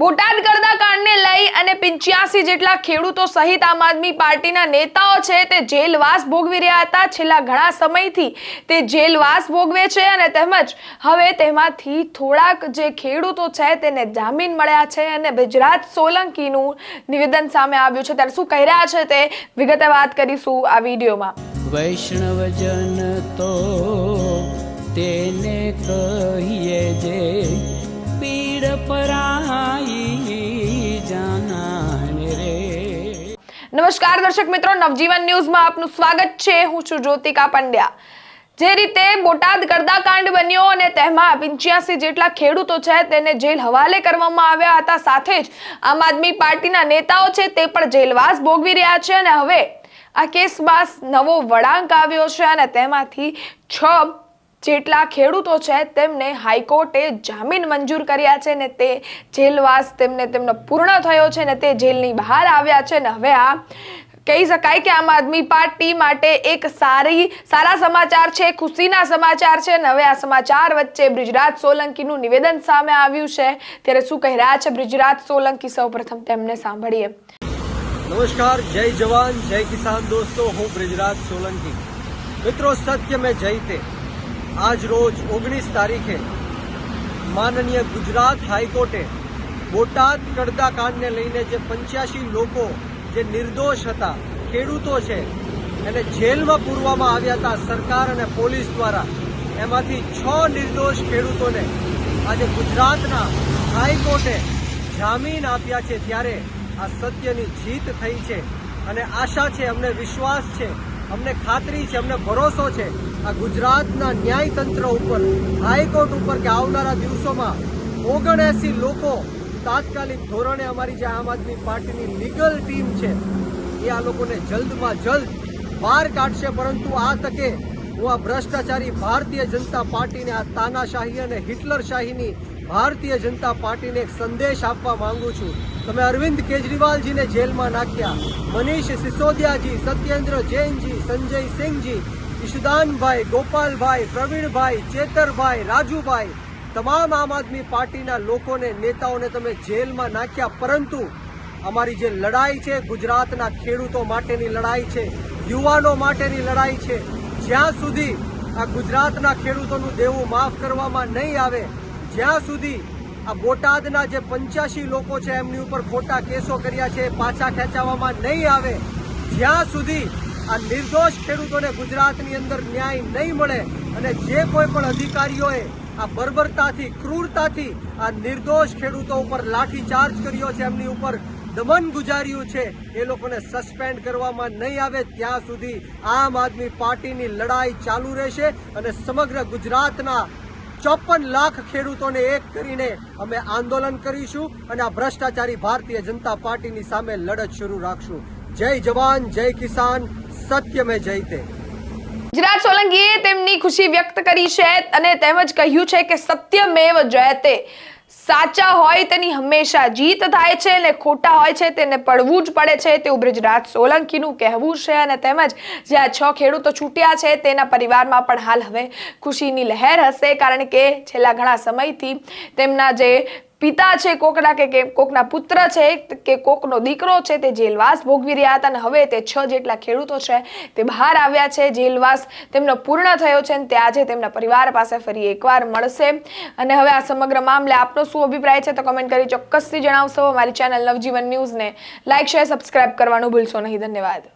બોટાદ કરતા કાંડને લઈ અને પિંચ્યાસી જેટલા ખેડૂતો સહિત આમ આદમી પાર્ટીના નેતાઓ છે તે જેલવાસ ભોગવી રહ્યા હતા. છેલ્લા ઘણા સમયથી તે જેલવાસ ભોગવે છે અને તેમજ હવે તેમાંથી થોડાક જે ખેડૂતો છે તેને જામીન મળ્યા છે અને ગુજરાત સોલંકીનું નિવેદન સામે આવ્યું છે. ત્યારે શું કહી રહ્યા છે તે વિગતે વાત કરીશું આ વિડીયોમાં. વૈષ્ણવજન તો તેને કહીએ જે નમસ્કાર દર્શક મિત્રો, નવજીવન ન્યૂઝમાં આપનું સ્વાગત છે. હું છું જ્યોતિકા પંડ્યા. જે રીતે બોટાદ ગરદાકાંડ બન્યો અને તેમાં પંચ્યાસી જેટલા ખેડૂતો છે તેને જેલ હવાલે કરવામાં આવ્યા હતા. સાથે જ આમ આદમી પાર્ટીના નેતાઓ છે તે પણ જેલવાસ ભોગવી રહ્યા છે અને હવે આ કેસમાં નવો વળાંક આવ્યો છે અને તેમાંથી છ જેટલા ખેડૂતો છે તેમને હાઈકોર્ટે જામીન મંજૂર કર્યા છે ને તે જેલવાસ તેમને તેમનો પૂર્ણ થયો છે ને તે જેલની બહાર આવ્યા છે ને હવે આ કહી શકાય કે આમ આદમી પાર્ટી માટે એક સારી, સારા સમાચાર છે, ખુશીના સમાચાર છે ને હવે આ સમાચાર વચ્ચે બ્રિજરાજ સોલંકીનું નિવેદન સામે આવ્યું છે. ત્યારે શું કહી રહ્યા છે બ્રિજરાજ સોલંકી? સૌપ્રથમ તેમને સાંભળીએ. નમસ્કાર, જય જવાન, જય કિસાન દોસ્તો, હું બ્રિજરાજ સોલંકી. મિત્રો, સત્ય મેં જયતે આજ રોજ ઓગણીસ તારીખે માનનીય ગુજરાત હાઈકોર્ટે બોટાદ કડદા કાંડને લઈને જે પંચ્યાસી લોકો જે નિર્દોષ હતા, ખેડૂતો છે, એને જેલમાં પૂરવામાં આવ્યા હતા સરકાર અને પોલીસ દ્વારા, એમાંથી છ નિર્દોષ ખેડૂતોને આજે ગુજરાતના હાઈકોર્ટે જામીન આપ્યા છે ત્યારે આ સત્યની જીત થઈ છે અને આશા છે, અમને વિશ્વાસ છે અમને ખાતરી છે, અમને ભરોસો છે. આ ગુજરાતના ન્યાયતંત્ર ઉપર, હાઈકોર્ટ ઉપર કે આવનારા દિવસોમાં ઓગણએસી લોકો તાત્કાલિક ધોરણે અમારી જે આમ આદમી પાર્ટીની લીગલ ટીમ છે, એ આ લોકોને જલ્દમાં જલ્દ બહાર કાઢશે. પરંતુ આ તકે હું આ ભ્રષ્ટાચારી ભારતીય જનતા પાર્ટીને આ તાનાશાહી અને હિટલરશાહીની ભારતીય જનતા પાર્ટીને એક સંદેશ આપવા માંગુ છું. તમે અરવિંદ કેજરીવાલજીને જેલમાં નાખ્યા. મનીષ સિસોદિયાજી, સત્યેન્દ્ર જૈનજી, સંજય સિંહજી, ઈશુદાનભાઈ, ગોપાલભાઈ, પ્રવીણભાઈ, ચેતરભાઈ, રાજુભાઈ, તમામ આમ આદમી પાર્ટીના લોકોને, નેતાઓને તમે જેલમાં નાખ્યા. પરંતુ અમારી જે લડાઈ છે, ગુજરાતના ખેડૂતો માટેની લડાઈ છે, યુવાનો માટેની લડાઈ છે, જ્યાં સુધી આ ગુજરાતના ખેડૂતોનું દેવું માફ કરવામાં નહીં આવે જ્યાં સુધી આ બોટાદના જે પંચ્યાસી લોકો છે એમની ઉપર ખોટા કેસો કર્યા છે પાછા ખેંચાવવામાં નહીં આવે, જ્યાં સુધી આ નિર્દોષ ખેડૂતોને ગુજરાતની અંદર ન્યાય નહીં મળે અને જે કોઈ પણ અધિકારીઓએ આ બર્બરતાથી, ક્રૂરતાથી આ નિર્દોષ ખેડૂતો ઉપર લાઠીચાર્જ કર્યો છે, એમની ઉપર દમન ગુજાર્યું છે, એ લોકોને સસ્પેન્ડ કરવામાં નહીં આવે, ત્યાં સુધી આમ આદમી પાર્ટીની લડાઈ ચાલુ રહેશે અને સમગ્ર ગુજરાતના ચોપન લાખ ખેડૂતોને એક કરીને અમે આંદોલન કરીશું અને આ ભ્રષ્ટાચારી ભારતીય જનતા પાર્ટીની સામે લડત શરૂ રાખશું. જય જવાન, જય કિસાન સત્ય મેં જયતે ગુજરાત સોલંકીએ તેમની ખુશી વ્યક્ત કરી છે અને તેમજ કહ્યું છે કે સત્યમેવ જયતે સાચા હોય તેની હંમેશા જીત થાય છે અને ખોટા હોય છે તેને પડવું જ પડે છે. તેવું બ્રિજરાજ સોલંકીનું કહેવું છે અને તેમજ જે આ છ ખેડૂતો છૂટ્યા છે તેના પરિવારમાં પણ હાલ હવે ખુશીની લહેર હશે કારણ કે છેલ્લા ઘણા સમયથી તેમના જે પિતા છે, કોકના કે કેમ, કોકના પુત્ર છે, કે કોકનો દીકરો છે, તે જેલવાસ ભોગવી રહ્યા હતા અને હવે તે છ જેટલા ખેડૂતો છે, તે બહાર આવ્યા છે, જેલવાસ તેમનો પૂર્ણ થયો છે અને તે આજે તેમના પરિવાર પાસે ફરી એકવાર મળશે. અને હવે આ સમગ્ર મામલે આપનો શું અભિપ્રાય છે તો કમેન્ટ કરી ચોક્કસથી જણાવશો. અમારી ચેનલ નવજીવન ન્યૂઝને લાઇક શેર સબસ્ક્રાઇબ કરવાનું ભૂલશો નહીં. ધન્યવાદ.